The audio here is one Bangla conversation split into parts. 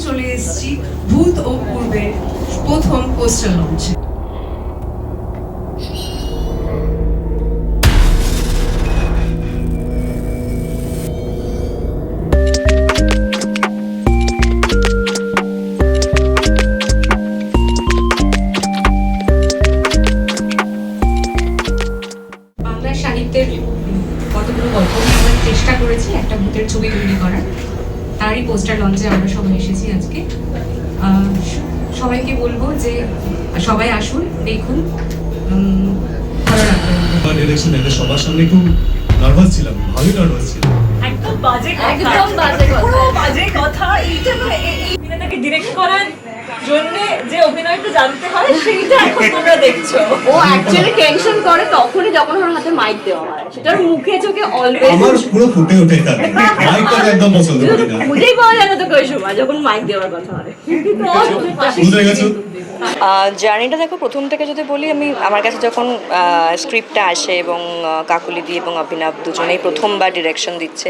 চলে এসেছি ভূত ও পূর্বের প্রথম পোস্টার লঞ্চে। তারই পোস্টার লঞ্চে আমরা সবাই এসেছি আজকে। সবাইকে বলব যে সবাই আসুন দেখুন ইলেকশন এটা সবার সামনে খুব নার্ভাস ছিলাম ভালোই নার্ভাস ছিলাম। একদম বাজে কথা। একদম বাজে কথা। পুরো বাজে কথা। এইটা ডিরেক্ট যে অভিনয়টা জানতে হয় সেইটা এখন তোমরা দেখছ। ও অ্যাকচুয়ালি টেনশন করে তখনই যখন ওর হাতে মাইক দেওয়া হয়। সেটার মুখে চোখে অলওয়েজ আমার পুরো ফুটে ওঠে মাইকটা একদম পছন্দ করি না। বুঝেই পাওয়া যায় না তো ওই সময় যখন মাইক দেওয়ার কথা হয়। বুঝতে গেছো? জার্নিটা দেখো প্রথম থেকে যদি বলি আমি আমার কাছে যখন স্ক্রিপ্টটা আসে এবং আহ, কাকুলি দি এবং অভিনব দুজনেই প্রথমবার ডিরেকশন দিচ্ছে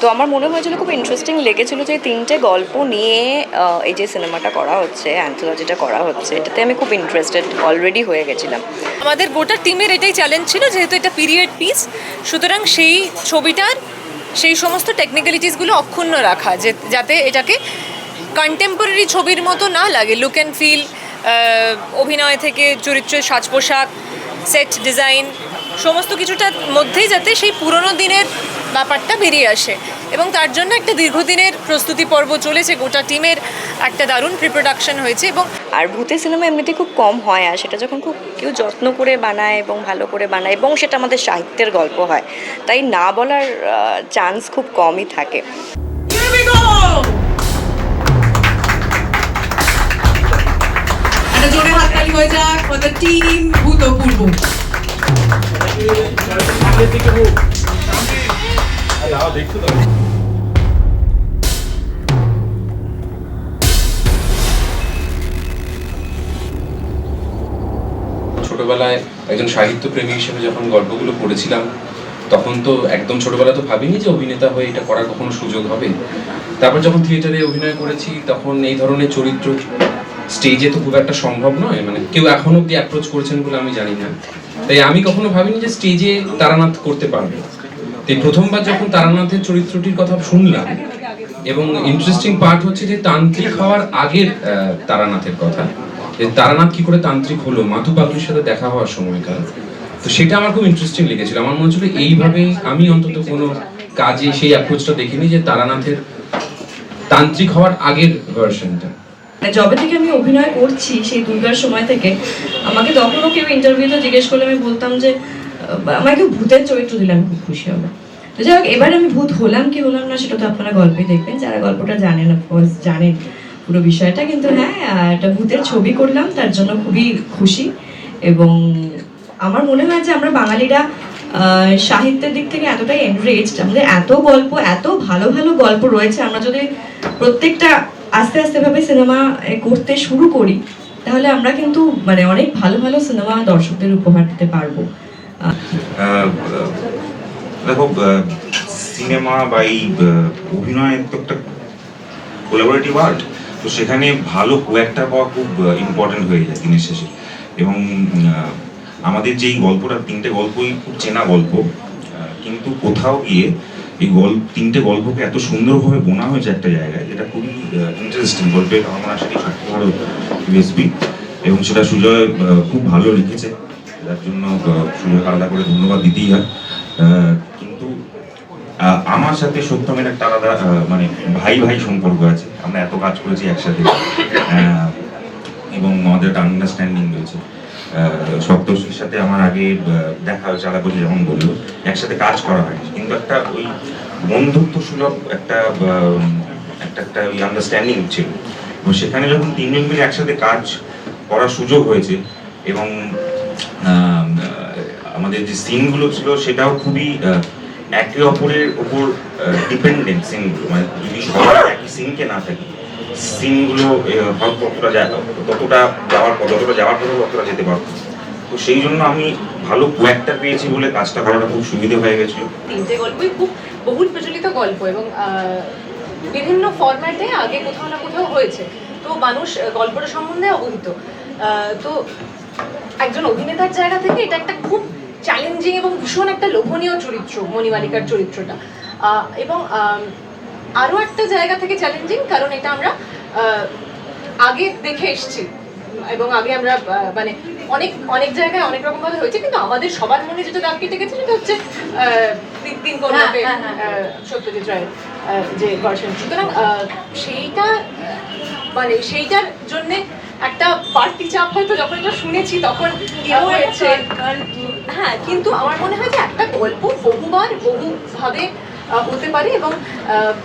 তো আমার মনে হয়েছিল খুব ইন্টারেস্টিং লেগেছিল যে তিনটে গল্প নিয়ে এই যে সিনেমাটা করা হচ্ছে অ্যান্থোলজিটা করা হচ্ছে, এটাতে আমি খুব ইন্টারেস্টেড অলরেডি হয়ে গেছিলাম। আমাদের গোটা টিমের এটাই চ্যালেঞ্জ ছিল, যেহেতু এটা পিরিয়ড পিস সুতরাং সেই ছবিটার সেই সমস্ত টেকনিক্যালিটিসগুলো অক্ষুণ্ণ রাখা, যে, যাতে এটাকে কন্টেম্পোরারি ছবির মতো না লাগে। লুক অ্যান্ড ফিল অভিনয় থেকে চরিত্রের সাজ পোশাক সেট ডিজাইন সমস্ত কিছুটার মধ্যেই যাতে সেই পুরনো দিনের ব্যাপারটা বেরিয়ে আসে। এবং তার জন্য একটা দীর্ঘদিনের প্রস্তুতি পর্ব চলেছে। গোটা টিমের একটা দারুণ প্রিপ্রোডাকশন হয়েছে এবং আর ভূতের সিনেমা এমনিতে খুব কম হয় আর সেটা যখন খুব কেউ যত্ন করে বানায় এবং ভালো করে বানায় এবং সেটা আমাদের সাহিত্যের গল্প হয় তাই না বলার চান্স খুব কমই থাকে। জোরে হাততালি হয়ে যাক। টিম ছোটবেলায় একজন হিসেবে যখন গল্পগুলো পড়েছিলাম, তখন তো একদম ছোটবেলা তো ভাবিনি যে অভিনেতা হয়ে এটা করার কখনো সুযোগ হবে। তারপর যখন থিয়েটারে অভিনয় করেছি, তখন এই ধরনের চরিত্র স্টেজে তো খুব একটা সম্ভব নয়। মানে কেউ এখন অব্দি অ্যাপ্রোচ করেছেন বলে আমি জানি না। তাই আমি কখনো ভাবিনি যে স্টেজে তারানাথ করতে পারবে। তাই প্রথমবার যখন তারানাথের চরিত্রটির কথা শুনলাম, এবং ইন্টারেস্টিং পার্ট হচ্ছে যে তান্ত্রিক হওয়ার আগের তারানাথের কথা, যে তারানাথ কি করে তান্ত্রিক হলো, মাধু পাগলির সাথে দেখা হওয়ার সময়কার তো সেটা আমার খুব ইন্টারেস্টিং লেগেছিল। আমার মনে হচ্ছিল এইভাবে আমি অন্তত কোনো কাজে সেই অ্যাপ্রোচটা দেখিনি যে তারানাথের তান্ত্রিক হওয়ার আগের ভার্সনটা যবে থেকে আমি অভিনয় করছি, সেই দুর্গার সময় থেকে, আমাকে তখনও কেউ ইন্টারভিউতে জিজ্ঞেস করলে আমি বলতাম যে আমাকে ভূতের চরিত্র দিলে আমি খুব খুশি হব। যাই হোক এবার আমি ভূত হলাম, কি হলাম না, সেটা তো আপনারা গল্পে দেখবেন। যারা গল্পটা জানেন অফকোর্স জানেন পুরো বিষয়টা। কিন্তু হ্যাঁ একটা ভূতের ছবি করলাম, তার জন্য খুবই খুশি। এবং আমার মনে হয় যে আমরা বাঙালিরা সাহিত্যের দিক থেকে এতটাই এনরিচড আমাদের এত গল্প, এত ভালো ভালো গল্প রয়েছে। আমরা যদি প্রত্যেকটা আস্তে আস্তে ভাবে সিনেমা করতে শুরু করি, তাহলে আমরা কিন্তু মানে অনেক ভালো ভালো সিনেমা দর্শকদের উপহার দিতে পারব। দেখো সিনেমা বা এই আহ, অভিনয় তো একটা কোলাবোরেটিভ আর্ট তো সেখানে ভালো কোয়াক্টার পাওয়া খুব ইম্পর্টেন্ট হয়ে যায় দিনের শেষে। এবং আমাদের যে এই গল্পটা তিনটে গল্পই খুব চেনা গল্প কিন্তু কোথাও গিয়ে এই গল্প তিনটে গল্পকে এত সুন্দরভাবে বোনা হয়েছে একটা জায়গায় যেটা খুবই ইন্টারেস্টিং গল্পের আমার সেটি ভালো ইউএসপি এবং সেটা সুজয় খুব ভালো লিখেছে। যার জন্য সুজয়কে আলাদা করে ধন্যবাদ দিতেই হয়। আমার সাথে সত্যমের একটা আলাদা মানে ভাই ভাই সম্পর্ক আছে। আমরা এত কাজ করেছি একসাথে। এবং আমাদের একটা আন্ডারস্ট্যান্ডিং রয়েছে। সপ্তর্ষির সাথে আমার আগে দেখা হয়েছে হয়েছে যেমন বলল, একসাথে কাজ করা হয়নি। কিন্তু একটা ওই বন্ধুত্ব সুলভ একটা একটা একটা ওই আন্ডারস্ট্যান্ডিং ছিল। এবং সেখানে যখন তিনজন মিলে একসাথে কাজ করার সুযোগ হয়েছে, এবং আমাদের যে সিনগুলো ছিল, সেটাও খুবই একে অপরের উপর ডিপেন্ডেন্ট সিনগুলো মানে যদি একই সিনকে না থাকি সিনগুলো কতটা যায়, ততটা যাওয়ার পর, যতটা যাওয়ার পরে ততটা যেতে পারব তো সেই জন্য আমি ভালো কোয়াক্টার পেয়েছি বলে কাজটা করাটা খুব সুবিধে হয়ে গেছিল। তিনটে গল্পই খুব বহুল প্রচলিত গল্প এবং বিভিন্ন ফরম্যাটে আগে কোথাও না কোথাও হয়েছে। তো মানুষ গল্পটা সম্বন্ধে অবহিত। তো একজন অভিনেতার জায়গা থেকে এটা একটা খুব চ্যালেঞ্জিং এবং ভীষণ একটা লোভনীয় চরিত্র মণিমালিকার চরিত্রটা। এবং আরও একটা জায়গা থেকে চ্যালেঞ্জিং কারণ এটা আমরা আগে দেখে এসছি। এবং আগে আমরা মানে অনেক অনেক জায়গায় অনেক রকম ভাবে হয়েছে কিন্তু আমাদের সবার মনে যেটা দাগ কেটে গেছে সেটা হচ্ছে তিন কন্যাতে হ্যাঁ, হ্যাঁ, হ্যাঁ। সত্যজিৎ রায়ের যে ভার্সন সুতরাং সেইটা মানে সেইটার জন্যে একটা বাড়তি চাপ হয়তো যখন এটা শুনেছি তখন হয়েছে? হ্যাঁ কিন্তু আমার মনে হয় যে একটা গল্প বহুবার বহুভাবে হতে পারে এবং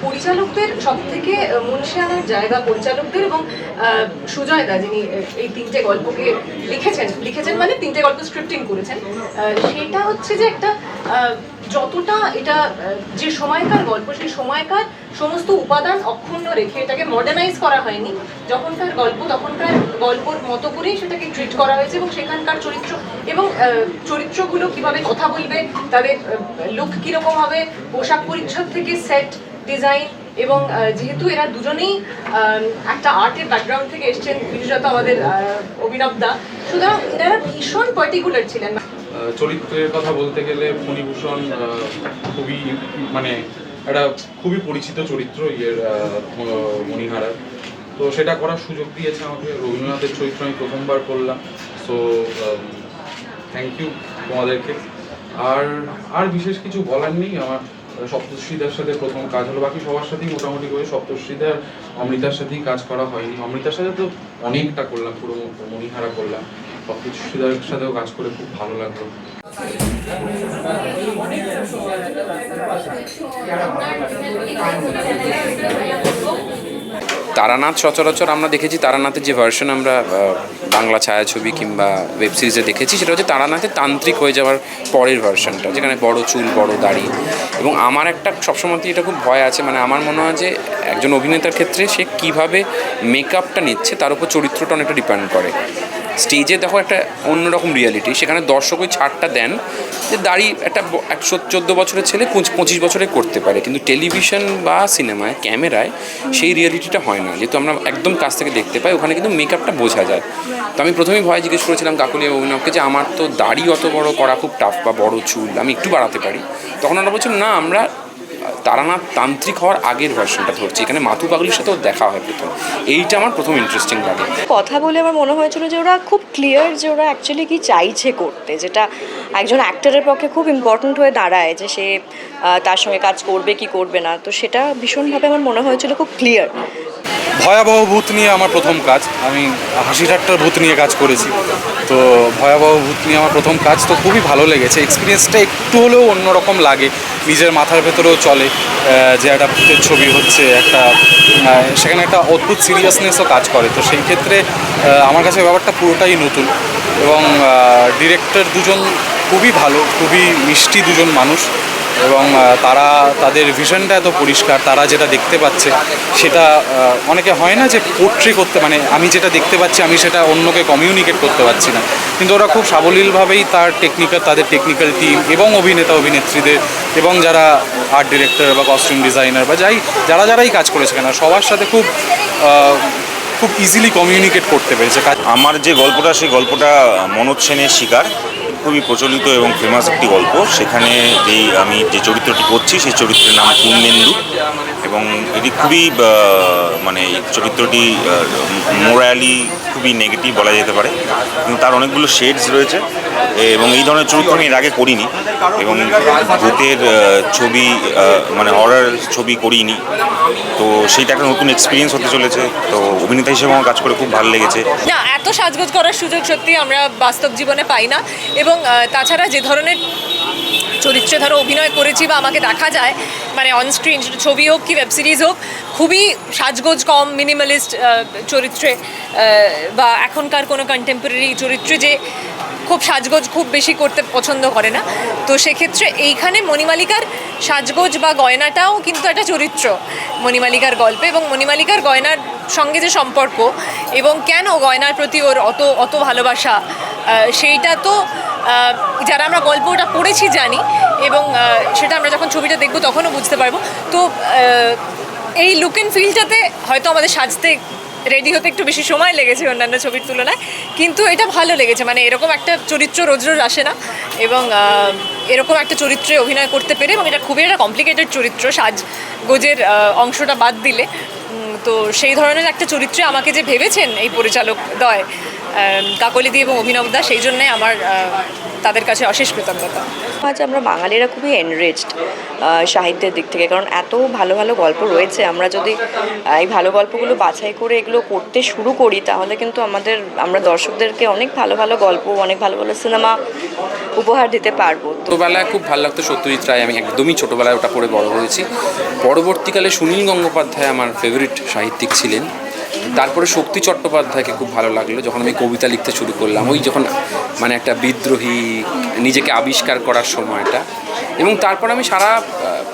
পরিচালকদের সব থেকে মনসে আনার জায়গা পরিচালকদের এবং আহ, সুজয় দা যিনি এই তিনটে গল্পকে লিখেছেন লিখেছেন মানে তিনটে গল্প স্ক্রিপ্টিং করেছেন সেটা হচ্ছে যে একটা যতটা এটা যে সময়কার গল্প সেই সময়কার সমস্ত উপাদান অক্ষুণ্ণ রেখে এটাকে মডার্নাইজ করা হয়নি। যখনকার গল্প তখনকার গল্পর মতো করেই সেটাকে ট্রিট করা হয়েছে এবং সেখানকার চরিত্র এবং চরিত্রগুলো কীভাবে কথা বলবে তাদের লুক কীরকম হবে পোশাক পরিচ্ছদ থেকে সেট ডিজাইন এবং যেহেতু এরা দুজনেই একটা আর্টের ব্যাকগ্রাউন্ড থেকে এসছেন বিশেষত আমাদের আহ, অভিনব দা সুতরাং এনারা ভীষণ পার্টিকুলার ছিলেন। চরিত্রের কথা বলতে গেলে ফণিভূষণ খুবই মানে একটা খুবই পরিচিত চরিত্র ইয়ের মণিহারার তো সেটা করার সুযোগ দিয়েছে আমাকে। রবীন্দ্রনাথের চরিত্র আমি প্রথমবার করলাম। সো থ্যাংক ইউ তোমাদেরকে। আর আর বিশেষ কিছু বলার নেই। আমার সপ্তশ্রীদার সাথে প্রথম কাজ হলো। বাকি সবার সাথেই মোটামুটি করে সপ্তশ্রীদার অমৃতার সাথেই কাজ করা হয়নি। অমৃতার সাথে তো অনেকটা করলাম, পুরো মণিহারা করলাম। সাথেও কাজ করে খুব ভালো লাগল। তারানাথ সচরাচর আমরা দেখেছি, তারানাথের যে ভার্সন আমরা বাংলা ছায়াছবি কিংবা ওয়েব সিরিজে দেখেছি, সেটা হচ্ছে তারানাথের তান্ত্রিক হয়ে যাওয়ার পরের ভার্সনটা যেখানে বড় চুল, বড় দাড়ি। এবং আমার একটা সবসময় এটা খুব ভয় আছে মানে আমার মনে হয় যে একজন অভিনেতার ক্ষেত্রে সে কীভাবে মেকআপটা নিচ্ছে, তার উপর চরিত্রটা অনেকটা ডিপেন্ড করে। স্টেজে দেখো একটা অন্যরকম রিয়ালিটি সেখানে দর্শক ওই ছাড়টা দেন যে দাড়ি একটা একশো চোদ্দ বছরের ছেলে পঁচিশ বছরে করতে পারে। কিন্তু টেলিভিশন বা সিনেমায় ক্যামেরায় সেই রিয়ালিটিটা হয় না। যেহেতু আমরা একদম কাছ থেকে দেখতে পাই, ওখানে কিন্তু মেকআপটা বোঝা যায়। তো আমি প্রথমেই ভয় জিজ্ঞেস করেছিলাম কাকুলি অভিনবকে যে, আমার তো দাড়ি অত বড় করা খুব টাফ বা বড় চুল, আমি একটু বাড়াতে পারি? তখন ওরা বলছেন না, আমরা তারানাথ তান্ত্রিক হওয়ার আগের ভার্সনটা ধরছি। এখানে মাথু পাগলির সাথেও দেখা হয় প্রথম। এইটা আমার প্রথম ইন্টারেস্টিং লাগে। কথা বলে আমার মনে হয়েছিল যে ওরা খুব ক্লিয়ার যে ওরা অ্যাকচুয়ালি কি চাইছে করতে, যেটা একজন অ্যাক্টরের পক্ষে খুব ইম্পর্ট্যান্ট হয়ে দাঁড়ায় যে সে তার সঙ্গে কাজ করবে কি করবে না। তো সেটা ভীষণভাবে আমার মনে হয়েছিল খুব ক্লিয়ার ভয়াবহ ভূত নিয়ে আমার প্রথম কাজ। আমি হাসি ঠাট্টার ভূত নিয়ে কাজ করেছি। তো ভয়াবহ ভূত নিয়ে আমার প্রথম কাজ তো খুবই ভালো লেগেছে। এক্সপিরিয়েন্সটা একটু হলেও অন্যরকম লাগে। নিজের মাথার ভেতরেও চলে। যে একটা ভূতের ছবি হচ্ছে, একটা সেখানে একটা অদ্ভুত সিরিয়াসনেসও কাজ করে। তো সেই ক্ষেত্রে আমার কাছে ব্যাপারটা পুরোটাই নতুন। এবং ডিরেক্টর দুজন খুবই ভালো, খুবই মিষ্টি দুজন মানুষ। এবং তারা, তাদের ভিশনটা এত পরিষ্কার, তারা যেটা দেখতে পাচ্ছে, সেটা অনেকে হয় না যে পোট্রে করতে মানে আমি যেটা দেখতে পাচ্ছি, আমি সেটা অন্যকে কমিউনিকেট করতে পারছি না। কিন্তু ওরা খুব সাবলীলভাবেই তার টেকনিক্যাল তাদের টেকনিক্যাল টিম এবং অভিনেতা, অভিনেত্রীদের এবং যারা আর্ট ডিরেক্টর বা কস্টিউম ডিজাইনার বা যাই, যারা যারাই কাজ করেছে কেন, সবার সাথে খুব খুব ইজিলি কমিউনিকেট করতে পেরেছে। আমার যে গল্পটা, সেই গল্পটা মনোজ সেনের শিকার। খুবই প্রচলিত এবং ফেমাস একটি গল্প। সেখানে যেই আমি যে চরিত্রটি করছি, সেই চরিত্রের নাম পূর্ণেন্দু এবং এটি খুবই মানে চরিত্রটি মোরালি খুবই নেগেটিভ বলা যেতে পারে। কিন্তু তার অনেকগুলো শেডস রয়েছে এবং এই ধরনের চরিত্র আমি এর আগে করিনি এবং ভূতের ছবি মানে হরার ছবি করিনি। তো সেইটা একটা নতুন এক্সপিরিয়েন্স হতে চলেছে। তো অভিনেতা হিসেবে আমার কাজ করে খুব ভালো লেগেছে। না, এত সাজগোজ করার সুযোগ সত্যি আমরা বাস্তব জীবনে পাই না। এবং তাছাড়া যে ধরনের চরিত্রে ধরো অভিনয় করেছি বা আমাকে দেখা যায় মানে অন স্ক্রিন ছবি হোক কি ওয়েব সিরিজ হোক, খুবই সাজগোজ কম মিনিমালিস্ট চরিত্রে বা এখনকার কোনো কন্টেম্পোরারি চরিত্রে যে খুব সাজগোজ, খুব বেশি করতে পছন্দ করে না। তো সেক্ষেত্রে এইখানে মণিমালিকার সাজগোজ বা গয়নাটাও কিন্তু একটা চরিত্র, মণিমালিকার গল্পে। এবং মণিমালিকার গয়নার সঙ্গে যে সম্পর্ক এবং কেন গয়নার প্রতি ওর অত অত ভালোবাসা সেইটা তো যারা আমরা গল্পটা পড়েছি জানি এবং সেটা আমরা যখন ছবিটা দেখব তখনও বুঝতে পারব। তো এই লুক অ্যান্ড ফিলটাতে হয়তো আমাদের সাজতে রেডি হতে একটু বেশি সময় লেগেছে অন্যান্য ছবির তুলনায়, কিন্তু এটা ভালো লেগেছে। মানে এরকম একটা চরিত্র রোজ রোজ আসে না এবং এরকম একটা চরিত্রে অভিনয় করতে পেরে এবং এটা খুবই একটা কমপ্লিকেটেড চরিত্র সাজ গোজের অংশটা বাদ দিলে। তো সেই ধরনের একটা চরিত্রে আমাকে যে ভেবেছেন এই পরিচালক দয় আহ, কাকলি দি এবং অভিনব দা সেই জন্যে আমার তাদের কাছে অশেষ কৃতজ্ঞতা। আজ আমরা বাঙালিরা খুবই এনরিচড সাহিত্যের দিক থেকে কারণ এত ভালো ভালো গল্প রয়েছে। আমরা যদি এই ভালো গল্পগুলো বাছাই করে এগুলো করতে শুরু করি তাহলে কিন্তু আমাদের আমরা দর্শকদেরকে অনেক ভালো ভালো গল্প অনেক ভালো ভালো সিনেমা উপহার দিতে পারব। ছোটোবেলায় খুব ভালো লাগতো সত্যজিৎ রায় আমি একদমই ছোটোবেলায় ওটা পড়ে বড় হয়েছি। পরবর্তীকালে সুনীল গঙ্গোপাধ্যায় আমার ফেভারিট সাহিত্যিক ছিলেন। তারপরে শক্তি চট্টোপাধ্যায়কে খুব ভালো লাগল, যখন আমি কবিতা লিখতে শুরু করলাম। ওই যখন মানে একটা বিদ্রোহী, নিজেকে আবিষ্কার করার সময়টা। এবং তারপর আমি সারা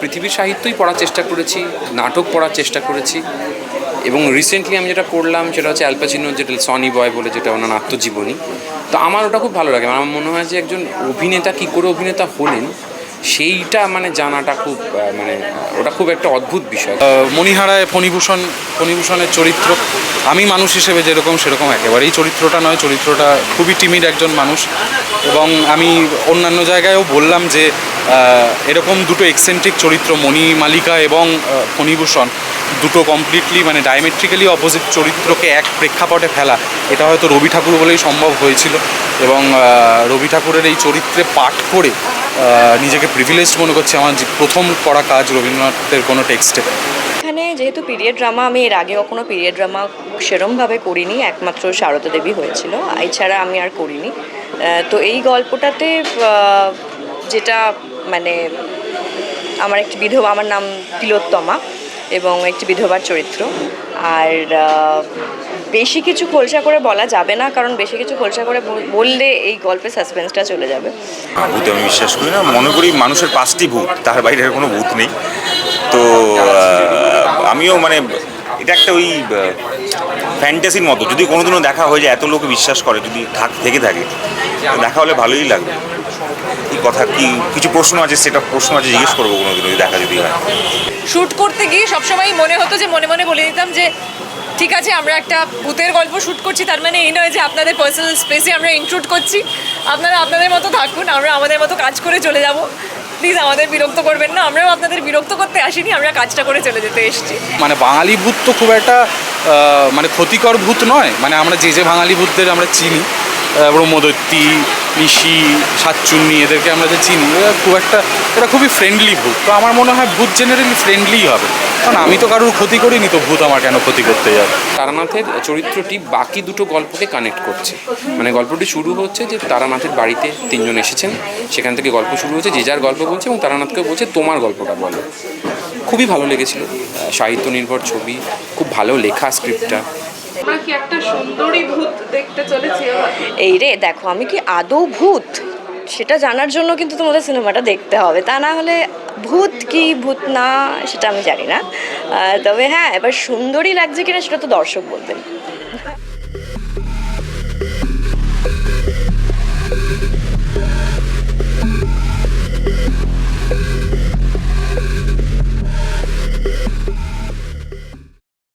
পৃথিবীর সাহিত্যই পড়ার চেষ্টা করেছি, নাটক পড়ার চেষ্টা করেছি। এবং রিসেন্টলি আমি যেটা পড়লাম, সেটা হচ্ছে অ্যালপাচিনোর যেটা সনি বয় বলে, যেটা ওনার আত্মজীবনী। তো আমার ওটা খুব ভালো লাগে। আমার মনে হয় যে একজন অভিনেতা, কী করে অভিনেতা হলেন সেইটা মানে জানাটা খুব মানে ওটা খুব একটা অদ্ভুত বিষয়। মণিহারায় ফণিভূষণ, ফণিভূষণের চরিত্র, আমি মানুষ হিসেবে যেরকম সেরকম একেবারেই চরিত্রটা নয়, চরিত্রটা খুবই টিমিড একজন মানুষ। এবং আমি অন্যান্য জায়গায়ও বললাম যে এরকম দুটো এক্সেন্ট্রিক চরিত্র, মণি মালিকা এবং ফণিভূষণ, দুটো কমপ্লিটলি মানে ডায়ামেট্রিক্যালি অপোজিট চরিত্রকে এক প্রেক্ষাপটে ফেলা, এটা হয়তো রবি ঠাকুর বলেই সম্ভব হয়েছিল। এবং রবি ঠাকুরের এই চরিত্রে পাঠ করে নিজেকে প্রিভিলেজড মনে করছি আমার প্রথম করা কাজ রবীন্দ্রনাথের কোনো টেক্সটে এখানে যেহেতু পিরিয়ড ড্রামা আমি এর আগে কখনো পিরিয়ড ড্রামা সেরমভাবে করিনি, একমাত্র শারদা দেবী হয়েছিল, এছাড়া আমি আর করিনি। তো এই গল্পটাতে যেটা মানে আমার একটি বিধবা, আমার নাম তিলোত্তমা এবং একটি বিধবার চরিত্র। আর বেশি কিছু খোলসা করে বলা যাবে না কারণ বেশি কিছু খোলসা করে বললে এই গল্পের সাসপেন্সটা চলে যাবে। ভূতে আমি বিশ্বাস করি না মনে করি মানুষের পাঁচটি ভূত তার বাইরে আর কোনো ভূত নেই। তো আমিও মানে এটা একটা ওই ফ্যান্টাসির মতো যদি কোনোদিনও দেখা হয়ে যায় এত লোক বিশ্বাস করে যদি থাক থেকে থাকে তো দেখা হলে ভালোই লাগবে। কি কথা কি কিছু প্রশ্ন আছে সেটা প্রশ্ন আছে জিজ্ঞেস করব কোনোদিন যদি দেখা যদি হয়। শ্যুট করতে গিয়ে সবসময় মনে হতো যে মনে মনে বলে দিতাম যে ঠিক আছে, আমরা একটা ভূতের গল্প শ্যুট করছি, তার মানে এই নয় যে আপনাদের পার্সোনাল স্পেসে আমরা ইনক্লুড করছি। আপনারা আপনাদের মতো থাকুন, আমরা আমাদের মতো কাজ করে চলে যাব। প্লিজ আমাদের বিরক্ত করবেন না, আমরাও আপনাদের বিরক্ত করতে আসিনি, আমরা কাজটা করে চলে যেতে এসেছি। মানে বাঙালি ভূত তো খুব একটা মানে ক্ষতিকর ভূত নয়। মানে আমরা যে যে বাঙালি ভূতদের আমরা চিনি আহ, ব্রহ্মদৈত্যী নিশি সাতচুন্নি এদেরকে আমরা যে চিনি এরা খুব একটা এরা খুবই ফ্রেন্ডলি ভূত। তো আমার মনে হয় ভূত জেনারেলি ফ্রেন্ডলিই হবে। কারণ আমি তো কারোর ক্ষতি করিনি তো ভূত আমার কেন ক্ষতি করতে যাবে? তারানাথের চরিত্রটি বাকি দুটো গল্পকে কানেক্ট করছে। মানে গল্পটি শুরু হচ্ছে যে তারানাথের বাড়িতে তিনজন এসেছেন। সেখান থেকে গল্প শুরু হচ্ছে যে যার গল্প বলছে এবং তারানাথকেও বলছে তোমার গল্পটা বলো। খুবই ভালো লেগেছিল। সাহিত্য নির্ভর ছবি খুব ভালো লেখা স্ক্রিপ্টটা এই রে, দেখো, আমি কি আদৌ ভূত? সেটা জানার জন্য কিন্তু তোমাদের সিনেমাটা দেখতে হবে। তা না হলে ভূত কি ভূত না, সেটা আমি জানি না। তবে হ্যাঁ এবার সুন্দরী লাগছে কিনা সেটা তো দর্শক বলবেন।